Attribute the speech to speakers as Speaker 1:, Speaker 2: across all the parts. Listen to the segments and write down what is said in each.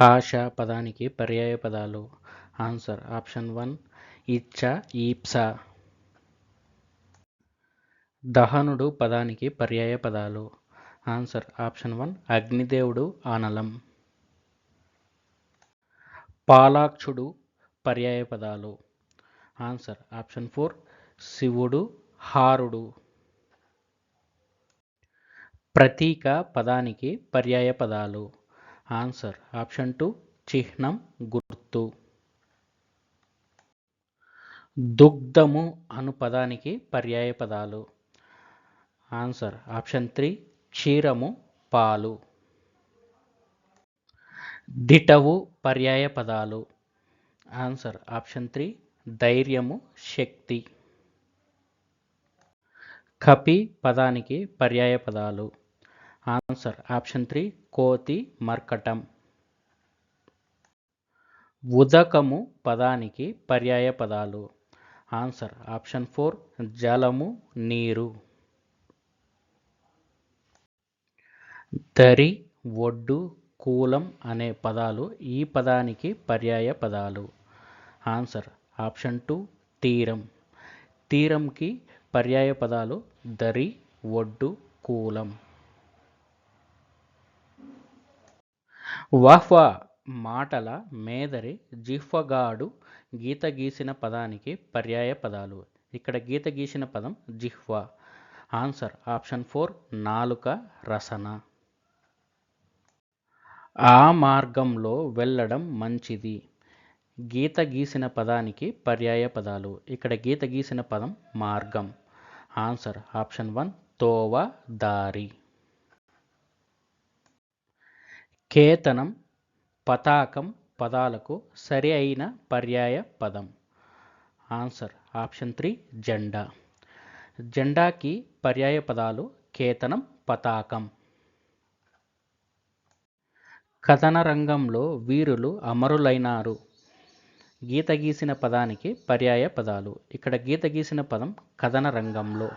Speaker 1: ఆశ పదానికి పర్యాయ పదాలు. ఆన్సర్ ఆప్షన్ వన్ ఇచ్చ ఈప్స. దహనుడు పదానికి పర్యాయ పదాలు. ఆన్సర్ ఆప్షన్ వన్ అగ్నిదేవుడు ఆనలం. పాలాక్షుడు పర్యాయ పదాలు. ఆన్సర్ ఆప్షన్ ఫోర్ శివుడు హారుడు. ప్రతీక పదానికి పర్యాయ పదాలు. ఆన్సర్. ఆప్షన్ టూ చిహ్నం గుర్తు. దుగ్ధము అను పదానికి పర్యాయ పదాలు. ఆన్సర్. ఆప్షన్ త్రీ క్షీరము పాలు. దిటవు పర్యాయ పదాలు. ఆన్సర్. ఆప్షన్ త్రీ ధైర్యము శక్తి. కపి పదానికి పర్యాయ పదాలు. ఆన్సర్ ఆప్షన్ త్రీ కోతి మర్కటం. ఉదకము పదానికి పర్యాయ పదాలు. ఆన్సర్ ఆప్షన్ ఫోర్ జలము నీరు. దరి ఒడ్డు కూలం అనే పదాలు ఈ పదానికి పర్యాయ పదాలు. ఆన్సర్ ఆప్షన్ టూ తీరం. తీరంకి పర్యాయ పదాలు దరి ఒడ్డు కూలం. వాహ్వా మాటల మేదరి జిహ్వగాడు గీత గీసిన పదానికి పర్యాయ పదాలు. ఇక్కడ గీత గీసిన పదం జిహ్వ. ఆన్సర్ ఆప్షన్ ఫోర్ నాలుక రసన. ఆ మార్గంలో వెళ్ళడం మంచిది. గీత గీసిన పదానికి పర్యాయ పదాలు. ఇక్కడ గీత గీసిన పదం మార్గం. ఆన్సర్ ఆప్షన్ వన్ తోవ దారి. కేతనం పతాకం పదాలకు సరి అయిన పర్యాయ పదం. ఆన్సర్ ఆప్షన్ త్రీ జెండా. జెండాకి పర్యాయ పదాలు కేతనం పతాకం. కథన రంగంలో వీరులు అమరులైనారు. గీత గీసిన పదానికి పర్యాయ పదాలు. ఇక్కడ గీత గీసిన పదం కథన రంగంలో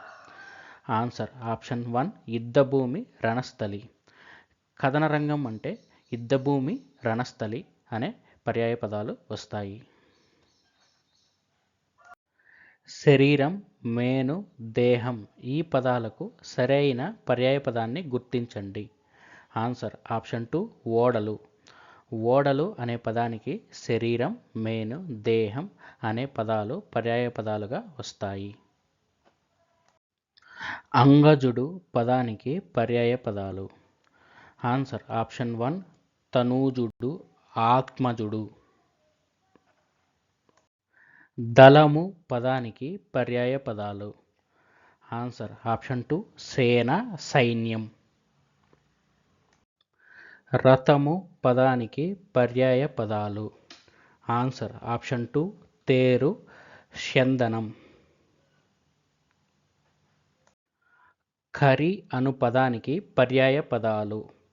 Speaker 1: ఆన్సర్ ఆప్షన్ వన్ యుద్ధభూమి రణస్థలి. కథన రంగం అంటే యుద్ధభూమి రణస్థలి అనే పర్యాయ పదాలు వస్తాయి. శరీరం మేను దేహం ఈ పదాలకు సరైన పర్యాయ పదాన్ని గుర్తించండి. ఆన్సర్ ఆప్షన్ టూ ఓడలు. ఓడలు అనే పదానికి శరీరం మేను దేహం అనే పదాలు పర్యాయ పదాలుగా వస్తాయి. అంగజుడు పదానికి పర్యాయ పదాలు ఆన్సర్ ఆప్షన్ వన్ తనూజుడు ఆత్మజుడు. దళము పదానికి పర్యాయ పదాలు. ఆన్సర్ ఆప్షన్ టూ సేన సైన్యం. రథము పదానికి పర్యాయ పదాలు. ఆన్సర్ ఆప్షన్ టూ తేరు శందనం. ఖరి అను పదానికి పర్యాయ పదాలు.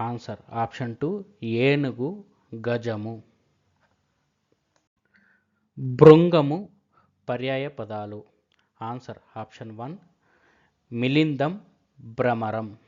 Speaker 1: ఆన్సర్ ఆప్షన్ టూ ఏనుగు గజము. భృంగము పర్యాయ పదాలు. ఆన్సర్ ఆప్షన్ వన్ మిలిందం భ్రమరం.